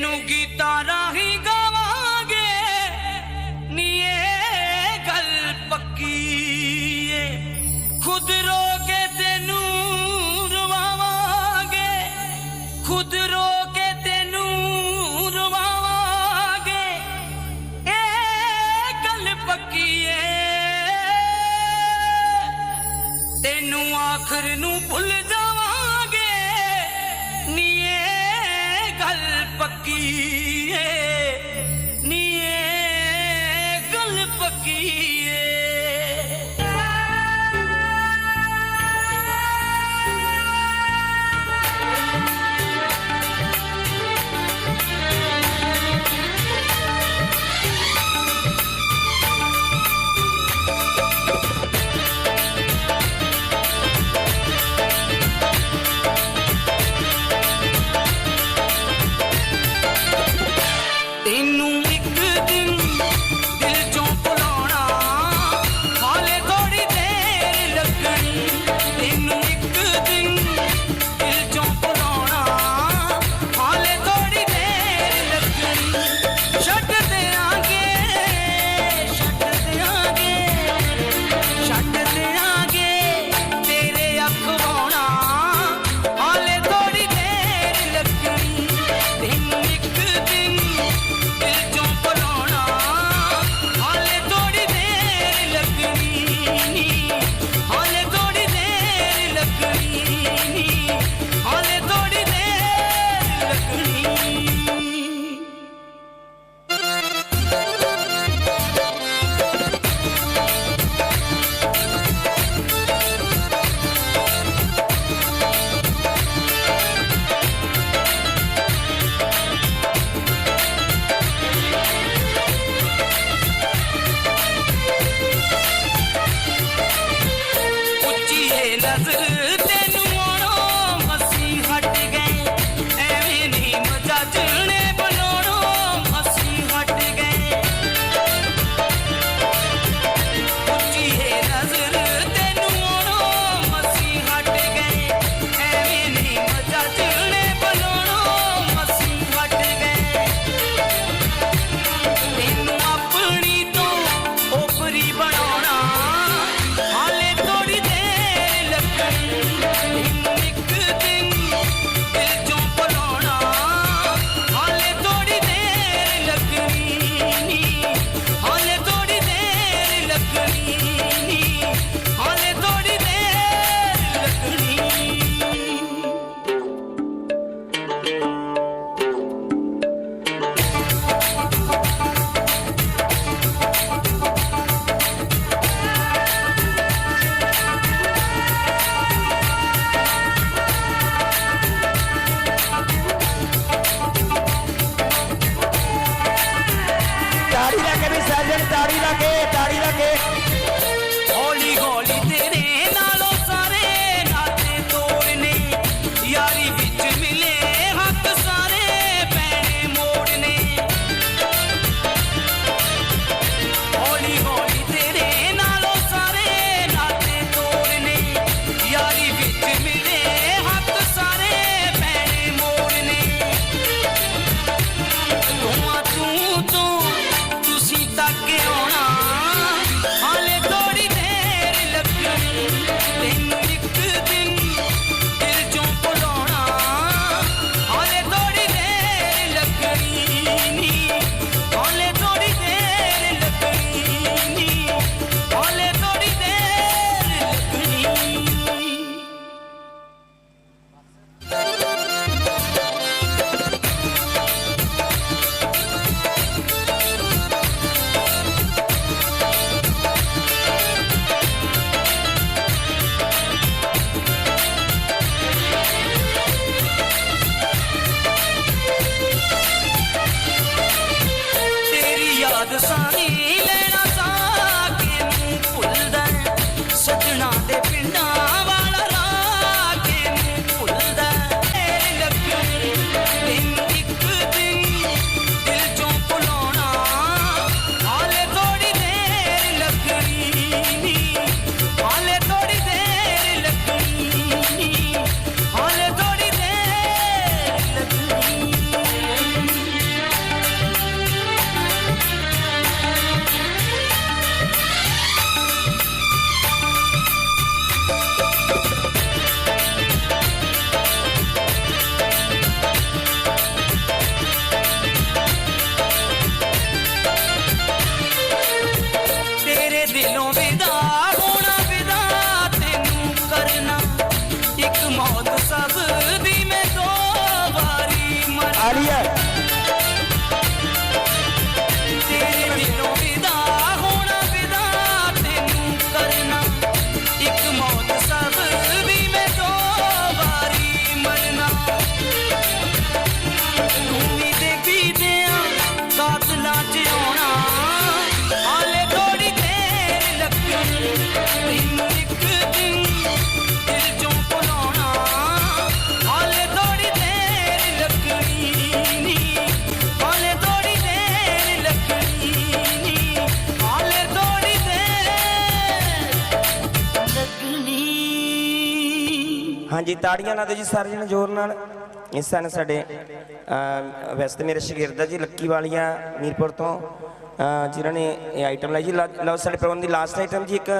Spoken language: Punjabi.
no game. की everything Hazırız. ਹਾਂਜੀ, ਤਾੜੀਆਂ ਲਾ ਦਿਓ ਜੀ ਸਾਰੇ ਜਣੇ ਜ਼ੋਰ ਨਾਲ। ਇਸ ਸਨ ਸਾਡੇ ਵੈਸੇ ਤਾਂ ਮੇਰੇ ਸ਼ਾਗਿਰਦ ਆ ਜੀ ਲੱਕੀ ਵਾਲੀਆਂ ਮੀਰਪੁਰ ਤੋਂ ਜਿਨ੍ਹਾਂ ਨੇ ਇਹ ਆਈਟਮ ਲਈ ਜੀ। ਲਾ- ਲਓ ਸਾਡੇ ਪ੍ਰੋਗਰਾਮ ਦੀ ਲਾਸਟ ਆਈਟਮ ਜੀ ਇੱਕ